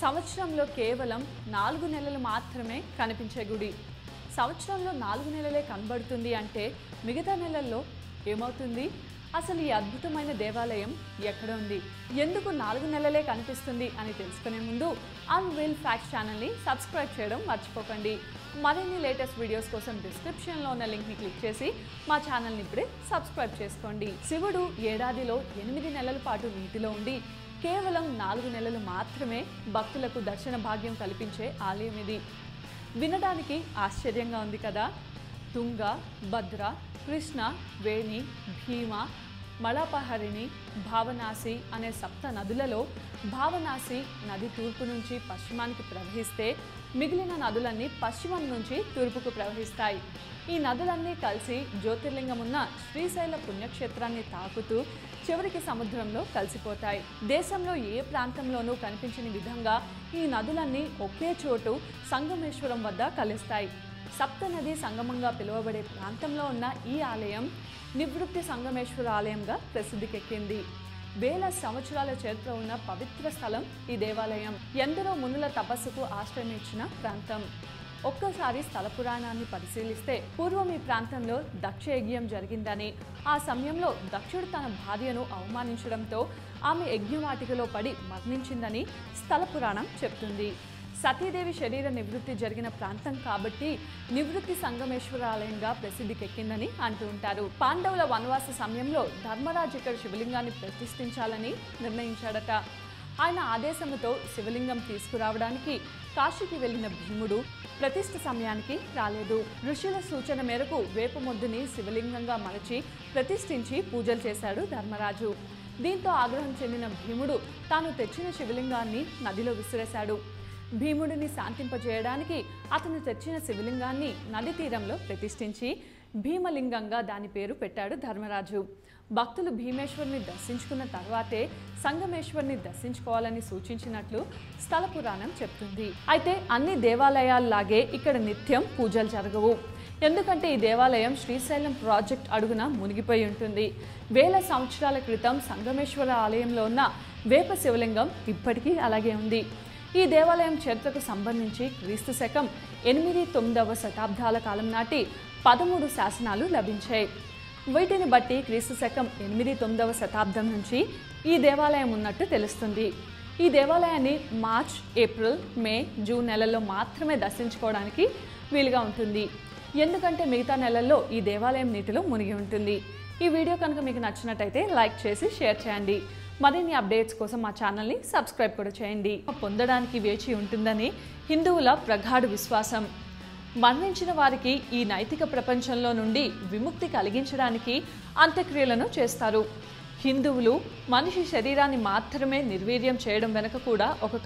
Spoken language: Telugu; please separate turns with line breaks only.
సంవత్సరంలో కేవలం నాలుగు నెలలు మాత్రమే కనిపించే గుడి. సంవత్సరంలో నాలుగు నెలలే కనబడుతుంది అంటే మిగతా నెలల్లో ఏమవుతుంది? అసలు ఈ అద్భుతమైన దేవాలయం ఎక్కడ ఉంది? ఎందుకు నాలుగు నెలలే కనిపిస్తుంది అని తెలుసుకునే ముందు అన్విల్ ఫ్యాక్ట్ ఛానల్ని సబ్స్క్రైబ్ చేయడం మర్చిపోకండి. మరిన్ని లేటెస్ట్ వీడియోస్ కోసం డిస్క్రిప్షన్లో ఉన్న లింక్ని క్లిక్ చేసి మా ఛానల్ని ఇప్పుడే సబ్స్క్రైబ్ చేసుకోండి. శివుడు ఏడాదిలో ఎనిమిది నెలల పాటు నీటిలో ఉండి కేవలం నాలుగు నెలలు మాత్రమే భక్తులకు దర్శన భాగ్యం కల్పించే ఆలయం ఇది. వినడానికి ఆశ్చర్యంగా ఉంది కదా. తుంగ భద్ర కృష్ణ వేణి భీమ మళపహరిణి భావనాసి అనే సప్త నదులలో భావనాసి నది తూర్పు నుంచి పశ్చిమానికి ప్రవహిస్తే మిగిలిన నదులన్నీ పశ్చిమం నుంచి తూర్పుకు ప్రవహిస్తాయి. ఈ నదులన్నీ కలిసి జ్యోతిర్లింగం ఉన్న శ్రీశైల పుణ్యక్షేత్రాన్ని తాకుతూ చివరికి సముద్రంలో కలిసిపోతాయి. దేశంలో ఏ ప్రాంతంలోనూ కనిపించని విధంగా ఈ నదులన్నీ ఒకే చోటు సంగమేశ్వరం వద్ద కలుస్తాయి. సప్తనది సంగమంగా పిలువబడే ప్రాంతంలో ఉన్న ఈ ఆలయం నివృత్తి సంగమేశ్వర ఆలయంగా ప్రసిద్ధికెక్కింది. వేల సంవత్సరాల చరిత్ర ఉన్న పవిత్ర స్థలం ఈ దేవాలయం. ఎందరో మునుల తపస్సుకు ఆశ్రయం ఇచ్చిన ప్రాంతం. ఒక్కసారి స్థల పురాణాన్ని పరిశీలిస్తే పూర్వం ఈ ప్రాంతంలో దక్ష యజ్ఞం జరిగిందని ఆ సమయంలో దక్షుడు తన భార్యను అవమానించడంతో ఆమె యజ్ఞవాటికలో పడి మరణించిందని స్థల పురాణం చెప్తుంది. సతీదేవి శరీర నివృత్తి జరిగిన ప్రాంతం కాబట్టి నివృత్తి సంగమేశ్వర ఆలయంగా ప్రసిద్ధికెక్కిందని అంటూ ఉంటారు. పాండవుల వనవాస సమయంలో ధర్మరాజు ఇక్కడ శివలింగాన్ని ప్రతిష్ఠించాలని నిర్ణయించాడట. ఆయన ఆదేశంతో శివలింగం తీసుకురావడానికి కాశీకి వెళ్ళిన భీముడు ప్రతిష్ఠ సమయానికి రాలేదు. ఋషుల సూచన మేరకు వేప మొద్దుని శివలింగంగా మలచి ప్రతిష్ఠించి పూజలు చేశాడు ధర్మరాజు. దీంతో ఆగ్రహం చెందిన భీముడు తాను తెచ్చిన శివలింగాన్ని నదిలో విసిరేశాడు. భీముడిని శాంతింపజేయడానికి అతను తెచ్చిన శివలింగాన్ని నది తీరంలో ప్రతిష్ఠించి భీమలింగంగా దాని పేరు పెట్టాడు ధర్మరాజు. భక్తులు భీమేశ్వరుని దర్శించుకున్న తర్వాతే సంగమేశ్వరుని దర్శించుకోవాలని సూచించినట్లు స్థల పురాణం చెప్తుంది. అయితే అన్ని దేవాలయాల్లాగే ఇక్కడ నిత్యం పూజలు జరగవు. ఎందుకంటే ఈ దేవాలయం శ్రీశైలం ప్రాజెక్ట్ అడుగున మునిగిపోయి ఉంటుంది. వేల సంవత్సరాల క్రితం సంగమేశ్వర ఆలయంలో ఉన్న వేప శివలింగం ఇప్పటికీ అలాగే ఉంది. ఈ దేవాలయం చరిత్రకు సంబంధించి క్రీస్తు శకం ఎనిమిది తొమ్మిదవ శతాబ్దాల కాలం నాటి పదమూడు శాసనాలు లభించాయి. వీటిని బట్టి క్రీస్తు శకం ఎనిమిది తొమ్మిదవ శతాబ్దం నుంచి ఈ దేవాలయం ఉన్నట్టు తెలుస్తుంది. ఈ దేవాలయాన్ని మార్చ్ ఏప్రిల్ మే జూన్ నెలల్లో మాత్రమే దర్శించుకోవడానికి వీలుగా ఉంటుంది. ఎందుకంటే మిగతా నెలల్లో ఈ దేవాలయం నీటిలో మునిగి ఉంటుంది. ఈ వీడియో కనుక మీకు నచ్చినట్టయితే లైక్ చేసి షేర్ చేయండి. మరిన్ని అప్డేట్స్ కోసం మా ఛానల్ని సబ్స్క్రైబ్ కూడా చేయండి. పొందడానికి వేచి ఉంటుందని హిందువుల ప్రగాఢ విశ్వాసం. మరణించిన వారికి ఈ నైతిక ప్రపంచంలో నుండి విముక్తి కలిగించడానికి అంత్యక్రియలను చేస్తారు. హిందువులు మనిషి శరీరాన్ని మాత్రమే నిర్వీర్యం చేయడం వెనుక కూడా ఒక